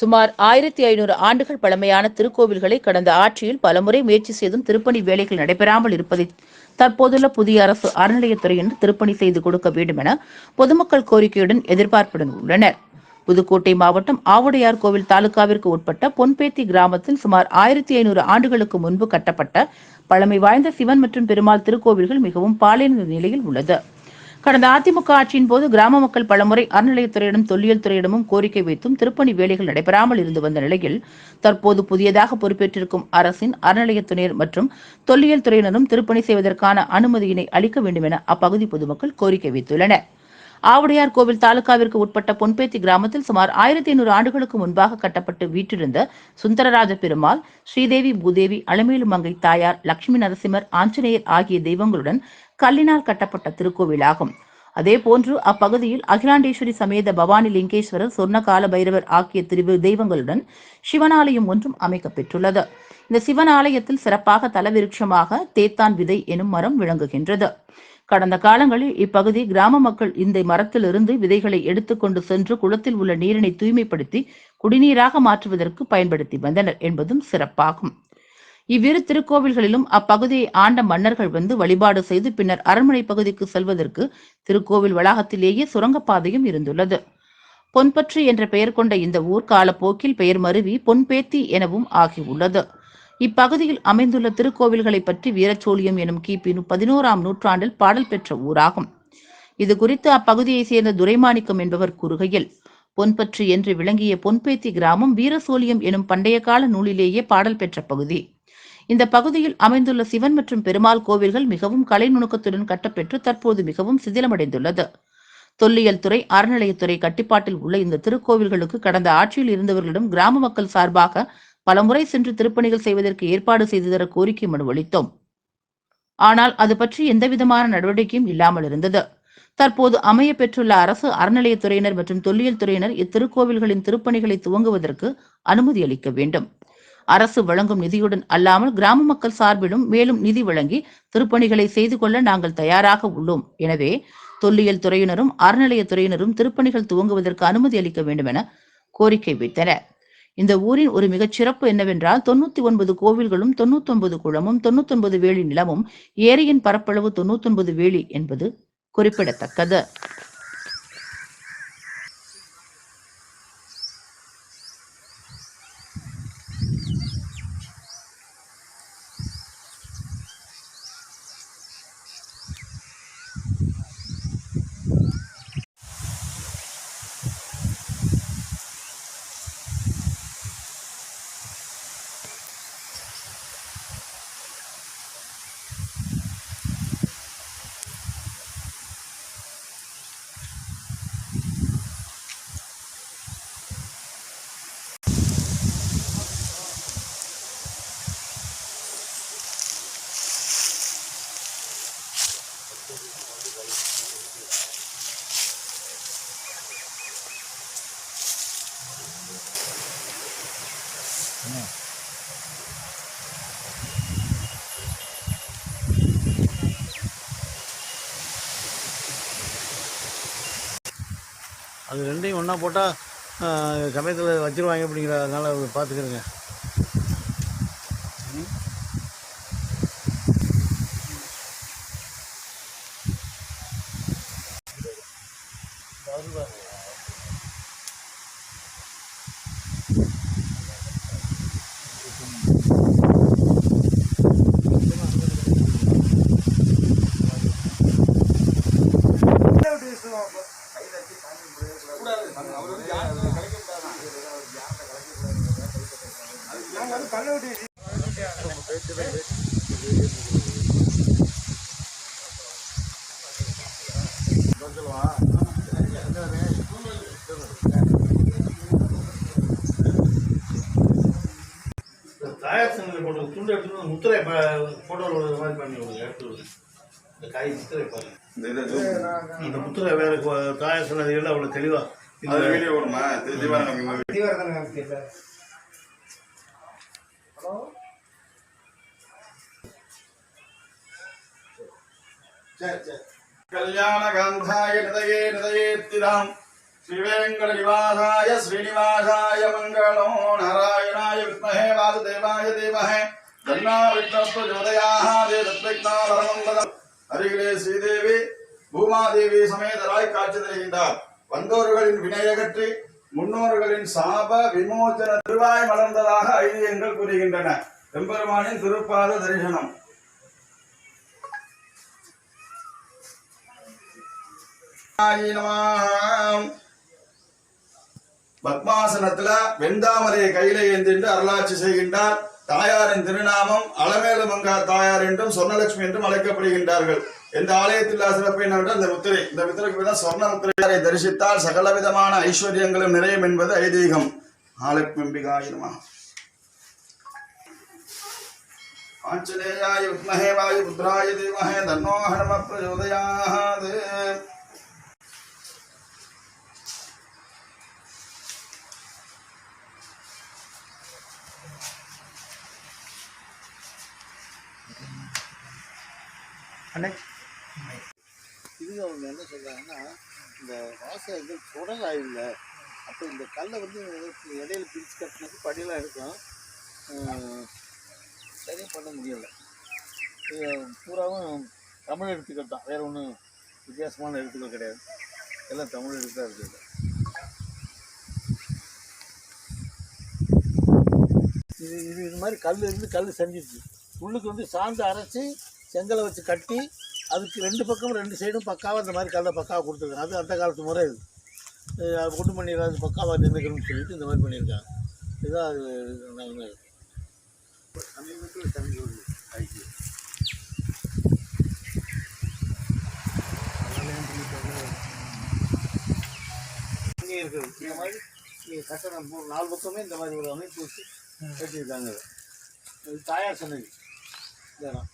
சுமார் ஆயிரத்தி ஐநூறு ஆண்டுகள் பழமையான திருக்கோவில்களை கடந்த ஆட்சியில் பலமுறை முயற்சி செய்தும் திருப்பணி வேலைகள் நடைபெறாமல் இருப்பதை தற்போதுள்ள புதிய அரசு அறநிலையத்துறையினர் திருப்பணி செய்து கொடுக்க வேண்டும் என பொதுமக்கள் கோரிக்கையுடன் எதிர்பார்ப்புடன் உள்ளனர். புதுக்கோட்டை மாவட்டம் ஆவுடையார் கோவில் தாலுகாவிற்கு உட்பட்ட பொன்பேத்தி கிராமத்தில் சுமார் ஆயிரத்தி ஐநூறு ஆண்டுகளுக்கு முன்பு கட்டப்பட்ட பழமை வாய்ந்த சிவன் மற்றும் பெருமாள் திருக்கோவில்கள் மிகவும் பாலைநிலை நிலையில் உள்ளது. கடந்த அதிமுக ஆட்சியின் போது கிராம மக்கள் பலமுறை அறநிலையத்துறையிடம் தொல்லியல் துறையிடமும் கோரிக்கை வைத்தும் திருப்பணி வேலைகள் நடைபெறாமல் இருந்து வந்த நிலையில் தற்போது புதியதாக பொறுப்பேற்றிருக்கும் அரசின் அறநிலையத்துறையினர் மற்றும் தொல்லியல் துறையினரும் திருப்பணி செய்வதற்கான அனுமதியினை அளிக்க வேண்டும் என அப்பகுதி பொதுமக்கள் கோரிக்கை வைத்துள்ளனர். ஆவுடையார் கோவில் தாலுகாவிற்கு உட்பட்ட பொன்பேத்தி கிராமத்தில் சுமார் ஆயிரத்தி ஐநூறு ஆண்டுகளுக்கு முன்பாக கட்டப்பட்டு வீற்றிருந்த சுந்தரராஜ பெருமாள் ஸ்ரீதேவி பூதேவி அலமேலு மங்கை தாயார் லட்சுமி நரசிம்மர் ஆஞ்சநேயர் ஆகிய தெய்வங்களுடன் கல்லினால் கட்டப்பட்ட திருக்கோவிலாகும். அதே போன்று அப்பகுதியில் அகிலாண்டேஸ்வரி சமேத பவானி லிங்கேஸ்வரர் சொர்ணகால பைரவர் ஆகிய திரு தெய்வங்களுடன் சிவனாலயம் ஒன்றும் அமைக்கப்பெற்றுள்ளது. இந்த சிவன் ஆலயத்தில் சிறப்பாக தலவிருட்சமாக தேத்தான் விதை எனும் மரம் விளங்குகின்றது. கடந்த காலங்களில் இப்பகுதி கிராம மக்கள் இந்த மரத்திலிருந்து விதைகளை எடுத்துக்கொண்டு சென்று குளத்தில் உள்ள நீரினை தூய்மைப்படுத்தி குடிநீராக மாற்றுவதற்கு பயன்படுத்தி வந்தனர் என்பதும் சிறப்பாகும். இவ்விரு திருக்கோவில்களிலும் அப்பகுதியை ஆண்ட மன்னர்கள் வந்து வழிபாடு செய்து பின்னர் அரண்மனை பகுதிக்கு செல்வதற்கு திருக்கோவில் வளாகத்திலேயே சுரங்கப்பாதையும் இருந்துள்ளது. பொன்பற்று என்ற பெயர் கொண்ட இந்த ஊர் காலப்போக்கில் பெயர் மருவி பொன்பேத்தி எனவும் ஆகியுள்ளது. இப்பகுதியில் அமைந்துள்ள திருக்கோவில்களை பற்றி வீரச்சோழியம் எனும் கிபி பதினோராம் நூற்றாண்டில் பாடல் பெற்ற ஊராகும். இது குறித்து அப்பகுதியைச் சேர்ந்த துரைமாணிக்கம் என்பவர் கூறுகையில் பொன்பற்று என்று விளங்கிய பொன்பேத்தி கிராமம் வீரசோழியம் எனும் பண்டைய கால நூலிலேயே பாடல் பெற்ற பகுதி. இந்த பகுதியில் அமைந்துள்ள சிவன் மற்றும் பெருமாள் கோவில்கள் மிகவும் கலை நுணுக்கத்துடன் கட்டப்பெற்று தற்போது மிகவும் சிதிலமடைந்துள்ளது. தொல்லியல் துறை அறநிலையத்துறை கட்டுப்பாட்டில் உள்ள இந்த திருக்கோவில்களுக்கு கடந்த ஆட்சியில் இருந்தவர்களிடம் கிராம மக்கள் சார்பாக பலமுறை சென்று திருப்பணிகள் செய்வதற்கு ஏற்பாடு செய்து தர கோரிக்கை மனு அளித்தோம். ஆனால் அது பற்றி எந்தவிதமான நடவடிக்கையும் இல்லாமல் இருந்தது. தற்போது அமைய பெற்றுள்ள அரசு அறநிலையத்துறையினர் மற்றும் தொல்லியல் துறையினர் இத்திருக்கோவில்களின் திருப்பணிகளை துவங்குவதற்கு அனுமதி அளிக்க வேண்டும். அரசு வழங்கும் நிதியுடன் அல்லாமல் கிராம மக்கள் சார்பிலும் மேலும் நிதி வழங்கி திருப்பணிகளை செய்து கொள்ள நாங்கள் தயாராக உள்ளோம். எனவே தொல்லியல் துறையினரும் அறநிலையத்துறையினரும் திருப்பணிகள் துவங்குவதற்கு அனுமதி அளிக்க வேண்டும் என கோரிக்கை வைத்தனர் இந்த ஊரின் ஒரு மிகச் சிறப்பு என்னவென்றால் தொண்ணூத்தி ஒன்பது கோவில்களும் தொண்ணூத்தி ஒன்பது குளமும் தொண்ணூத்தி ஒன்பது வேலி நிலமும் ஏரியின் பரப்பளவு தொண்ணூத்தி ஒன்பது வேலி என்பது குறிப்பிடத்தக்கது. அது ரெண்டையும் ஒன்றா போட்டால் சமயத்தில் வச்சிருவாங்க அப்படிங்கிற அதனால் பார்த்துக்கிறேங்க தாயார் சங்கில் போட்டு துண்டு வந்து முத்திரை ஃபோட்டோவில் மாதிரி பண்ணி விடுங்க எடுத்து விடுங்க இந்த காய் முத்திரை பாருங்க. அந்த முத்திரை வேற தாயார் சன்னதிகளில் அவ்வளோ தெளிவாக அது வீடியோ ஓடுமா திவானம் கல்யாண காந்தாய நிதயே நிதயேத்திராம் ஸ்ரீவேங்கட நிவாசாய ஸ்ரீனிவாசாய மங்களம் நாராயணாய வித்மஹே வாசுதேவாய தீமஹே தன்னா விஷ்ணஸ்து ஜோதயாக தேதத்விக்னா பரமம்பதம் அருகிலே ஸ்ரீதேவி பூமாதேவி சமேதராய் காட்சி தருகின்றார் வந்தோர்களின் வினையகற்றி முன்னோர்களின் சாப விமோச்சன திருவாய் மலர்ந்ததாக ஐதியங்கள் கூறுகின்றன. எம்பெருமானின் திருப்பாத தரிசனம். பத்மாசனத்துல வெந்தாமரையை கையில ஏந்திட்டு அருளாட்சி செய்கின்றார். தாயாரின் திருநாமம் அலமேலு மங்கா தாயார் என்றும் சொர்ணலட்சுமி என்றும் அழைக்கப்படுகின்றார்கள். இந்த ஆலயத்தில் சிறப்பு என்னவென்றால் இந்த முத்திரை இந்த முத்திரைக்கு தான் சொர்ண முத்திரையை தரிசித்தால் சகல விதமான ஐஸ்வர்யங்களும் நிறையும் என்பது ஐதீகம். ஆலக்மிம்பிகாய நமः. ஆஞ்சநேயாய வித்மஹே வாயு புத்ராய தீமஹே தன்னோ ஹனும பிரச்சோதயாத் அண்ணே இது அவங்க என்ன சொல்கிறாங்கன்னா இந்த வாசகங்கள் தொடராக இல்லை அப்போ இந்த கல்லை வந்து இடையில பிரித்து கட்டினது படியெல்லாம் இருக்கும் சரியாக பண்ண முடியலை. இது பூராவும் தமிழ் எழுத்துக்கள் தான். வேறு ஒன்றும் வித்தியாசமான எழுத்துக்கள் கிடையாது. எல்லாம் தமிழ் எழுத்தாக இருக்குது. இது இது இது மாதிரி கல் இருந்து கல் செஞ்சிருச்சு. உள்ளுக்கு வந்து சாந்து அரைச்சி செங்கலை வச்சு கட்டி அதுக்கு ரெண்டு பக்கம் ரெண்டு சைடும் பக்காவாக இந்த மாதிரி கல்லை பக்காவாக கொடுத்துருக்காங்க. அது அந்த காலத்து முறை இது அது கொண்டு பண்ணிடுறாங்க பக்காவாக நின்றுக்கணும்னு சொல்லிட்டு இந்த மாதிரி பண்ணியிருக்காங்க. இதுதான் அது சமீபத்தில் ஐடி இங்கே இருக்குது. இந்த மாதிரி கட்டணம் நாலு பக்கமே இந்த மாதிரி ஒரு அமைப்பு வச்சு கட்டியிருக்காங்க. இது தாயார் சன்னதி. இந்த இடம்